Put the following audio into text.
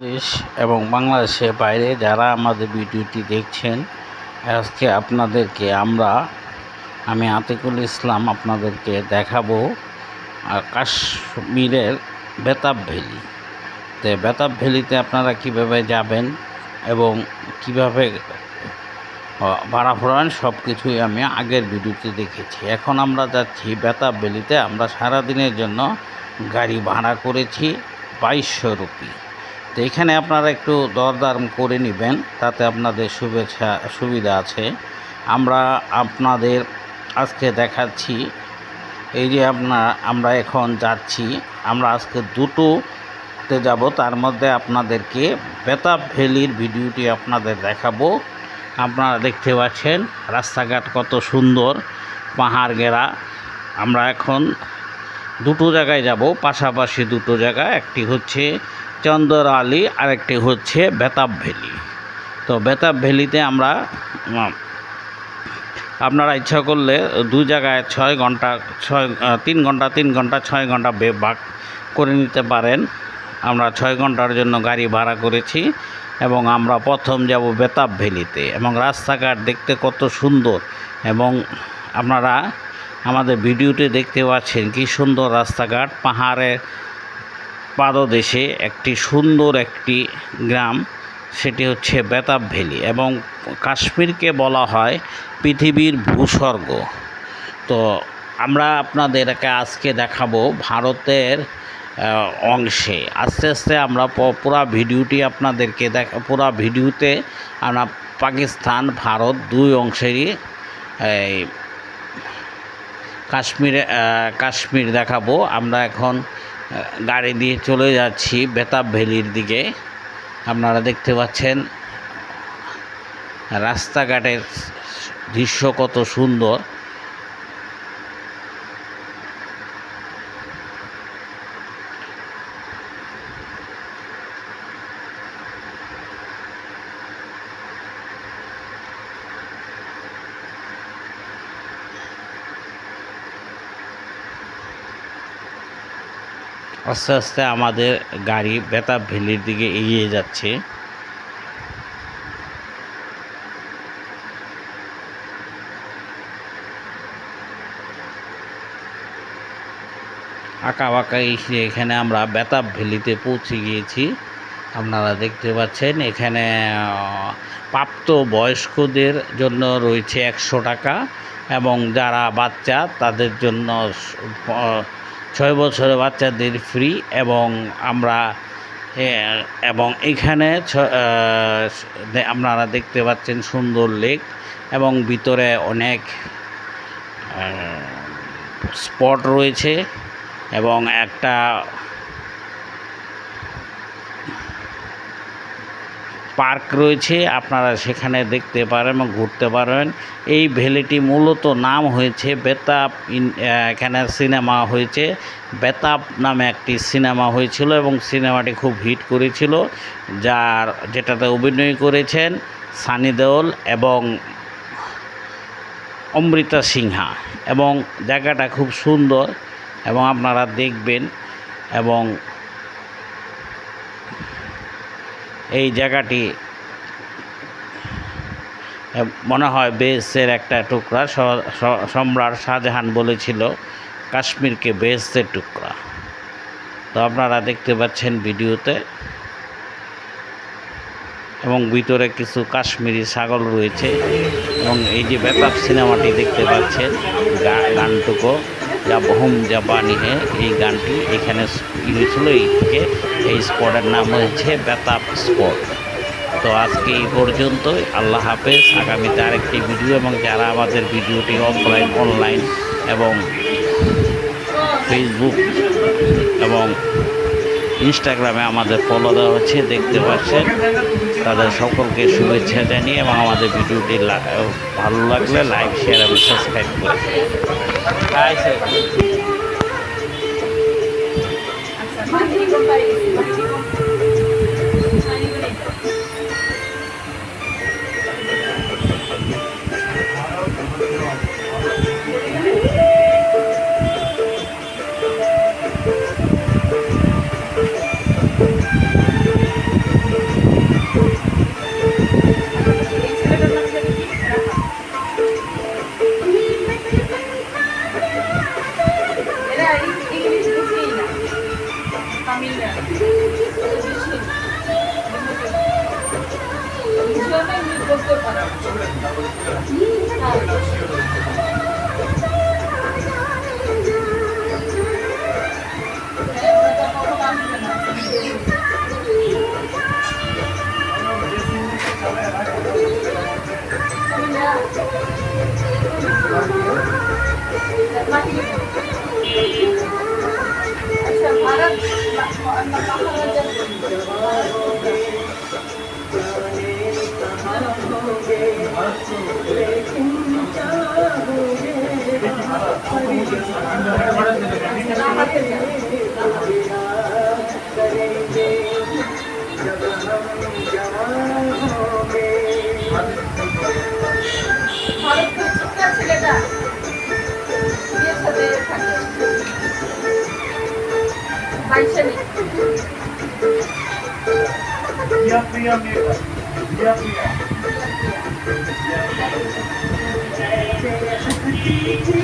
দেশ এবং বাংলাদেশের বাইরে যারা আমাদের ভিডিওটি দেখছেন, আজকে আপনাদেরকে আমরা, আমি আতিকুল ইসলাম আপনাদেরকে দেখাবো কাশ্মীরের বেতাব ভ্যালি। তো বেতাব ভ্যালিতে আপনারা কীভাবে যাবেন এবং কীভাবে ভাড়া ফোড়ান সব কিছুই আমি আগের ভিডিওতে দেখেছি। এখন আমরা যাচ্ছি বেতাব ভ্যালিতে। আমরা সারাদিনের জন্য গাড়ি ভাড়া করেছি বাইশশো রুপি। তো এখানে আপনারা একটু দরদাম করে নেবেন, তাতে আপনাদের শুভেচ্ছা, সুবিধা আছে। আমরা আপনাদের আজকে দেখাচ্ছি, এই যে আপনার আমরা এখন যাচ্ছি, আমরা আজকে দুটোতে যাব, তার মধ্যে আপনাদেরকে বেতাব ভ্যালির ভিডিওটি আপনাদের দেখাবো। আপনারা দেখতে পাচ্ছেন, রাস্তাঘাট কত সুন্দর, পাহাড় ঘেরা। আমরা এখন দুটো জায়গায় যাব, পাশাপাশি দুটো জায়গা, একটি হচ্ছে চন্দর আলী আরেকটি হচ্ছে বেতাব ভ্যালি তো বেতাব ভ্যালিতে আমরা আপনারা ইচ্ছা করলে দু জায়গায় ছয় ঘণ্টা, ছয় তিন ঘণ্টা তিন ঘণ্টা, ছয় ঘণ্টা বে- ভাগ করে নিতে পারেন। আমরা ছয় ঘণ্টার জন্য গাড়ি ভাড়া করেছি এবং আমরা প্রথম যাব বেতাব ভ্যালিতে এবং রাস্তাঘাট দেখতে কত সুন্দর এবং আপনারা আমাদের ভিডিওতে দেখতে পাচ্ছেন কি সুন্দর রাস্তাঘাট পাহাড়ের পাদদেশে একটি সুন্দর একটি গ্রাম, সেটি হচ্ছে বেতাব ভ্যালি এবং কাশ্মীরকে বলা হয় পৃথিবীর ভূস্বর্গ। তো আমরা আপনাদেরকে আজকে দেখাবো ভারতের অংশে। আস্তে আস্তে আমরা পুরা ভিডিওটি আপনাদেরকে দেখা, পুরা ভিডিওতে আমরা পাকিস্তান, ভারত দুই অংশেরই, এই কাশ্মীরে কাশ্মীর দেখাবো। আমরা এখন গাড়ি দিয়ে চলে যাচ্ছি বেতাব ভ্যালির দিকে। আপনারা দেখতে পাচ্ছেন রাস্তাঘাটের দৃশ্য কত সুন্দর। আস্তে আস্তে আমাদের গাড়ি বেতাব ভ্যালির দিকে এগিয়ে যাচ্ছে। আঁকা বাঁকা এসে এখানে আমরা বেতাব ভ্যালিতে পৌঁছে গিয়েছি। আপনারা দেখতে পাচ্ছেন এখানে প্রাপ্ত বয়স্কদের জন্য রয়েছে একশো টাকা এবং যারা বাচ্চা তাদের জন্য ছয় বছরের বাচ্চাদের ফ্রি এবং আমরা এবং এখানে আপনারা দেখতে পাচ্ছেন সুন্দর লেক এবং ভিতরে অনেক স্পট রয়েছে এবং একটা পার্ক রয়েছে, আপনারা সেখানে দেখতে পারেন এবং ঘুরতে পারেন। এই ভ্যালিটি মূলত নাম হয়েছে বেতাব ইন এখানে সিনেমা হয়েছে। বেতাব নামে একটি সিনেমা হয়েছিল এবং সিনেমাটি খুব হিট করেছিল, যার, যেটাতে অভিনয় করেছেন সানি দেওল এবং অমৃতা সিনহা এবং জায়গাটা খুব সুন্দর এবং আপনারা দেখবেন এবং এই জায়গাটি মনে হয় বেসের একটা টুকরা সম্রাট শাহজাহান বলেছিল, কাশ্মীরকে বেসের টুকরা। তো আপনারা দেখতে পাচ্ছেন ভিডিওতে, এবং ভিতরে কিছু কাশ্মীরি ছাগল রয়েছে, এবং এই যে বেতাব সিনেমাটি দেখতে পাচ্ছেন গানটুকু। যা বহুম যা হে, এই গানটি এখানে ই এই থেকে এই স্পটের নাম হয়েছে বেতাব স্পট। তো আজকে এই পর্যন্তই। আল্লাহ হাফেজ। আগামীতে আরেকটি ভিডিও এবং যারা আমাদের ভিডিওটি অফলাইন, অনলাইন এবং ফেসবুক এবং ইনস্টাগ্রামে আমাদের ফলো দেওয়া হচ্ছে, দেখতে পাচ্ছেন তাদের সকলকে শুভেচ্ছা জানিয়ে এবং আমাদের ভিডিওটি ভালো লাগলে লাইক শেয়ার এবং সাবস্ক্রাইব করে 그걸 받아. 음, 잘 প্রিয়া প্রিয়া মেয়েটা প্রিয়া প্রিয়া Thank you.